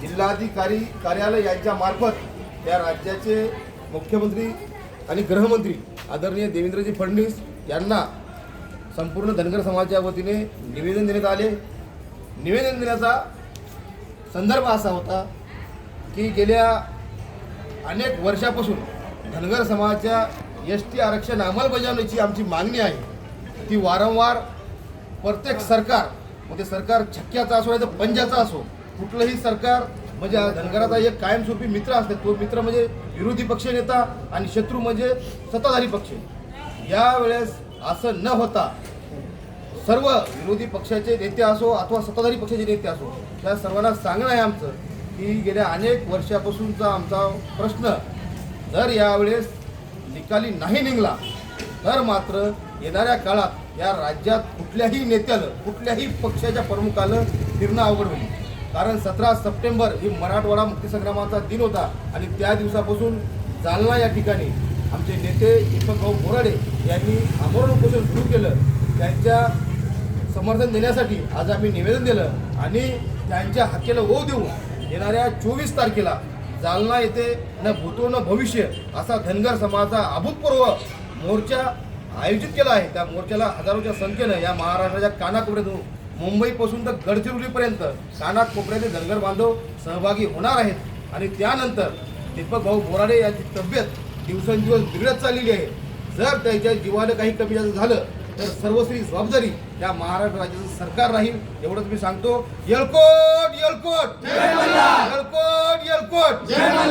जिल्हाधिकारी कार्यालय यांच्या मार्फत या राज्याचे मुख्यमंत्री आणि गृहमंत्री आदरणीय देवेंद्रजी फडणवीस यांना संपूर्ण धनगर समाजाच्या वतीने निवेदन देण्यात आले. निवेदन देण्याचा संदर्भ असा होता की गेल्या अनेक वर्षापासून धनगर समाजाच्या एस टी आरक्षण अंमलबजावणीची आमची मागणी आहे. ती वारंवार प्रत्येक सरकार मग ते सरकार छक्क्याचा असो नाही तर पंजाचा असो कुठलंही सरकार म्हणजे धनगराचा एक कायमस्वरूपी मित्र असते तो मित्र म्हणजे विरोधी पक्ष नेता आणि शत्रू म्हणजे सत्ताधारी पक्ष. यावेळेस असं न होता सर्व विरोधी पक्षाचे नेते असो अथवा सत्ताधारी पक्षाचे नेते असो त्या सर्वांना सांगणं आहे आमचं की गेल्या अनेक वर्षापासूनचा आमचा प्रश्न जर यावेळेस निकाली नाही निघला तर मात्र येणाऱ्या काळात या राज्यात कुठल्याही नेत्यानं कुठल्याही पक्षाच्या प्रमुखानं फिरणं अवघड होईल. कारण सतरा सप्टेंबर ही मराठवाडा मुक्तीसंग्रामाचा दिन होता आणि त्या दिवसापासून जालना या ठिकाणी आमचे नेते दीपकभाऊ बोराडे यांनी आमरण उपोषण सुरू केलं. त्यांच्या समर्थन देण्यासाठी आज आम्ही निवेदन दिलं आणि त्यांच्या हक्केला ओ देऊन येणाऱ्या चोवीस तारखेला जालना येथे न भूतो न भविष्य असा धनगर समाजाचा अभूतपूर्व मोर्चा आयोजित केला आहे. त्या मोर्चाला हजारोच्या संख्येनं या महाराष्ट्राच्या कानाकोपऱ्यातून मुंबईपासून तर गडचिरोलीपर्यंत कानाकोपऱ्याचे धनगर बांधव सहभागी होणार आहेत. आणि त्यानंतर दीपक भाऊ बोराडे यांची तब्येत दिवसेंदिवस बिघडत चाललेली आहे. जर त्याच्या जीवाला काही कमी जास्त झालं तर सर्वस्वी जबाबदारी या महाराष्ट्र राज्याचं सरकार राहील एवढंच मी सांगतो. येलकोट येलकोट येलकोट येलकोट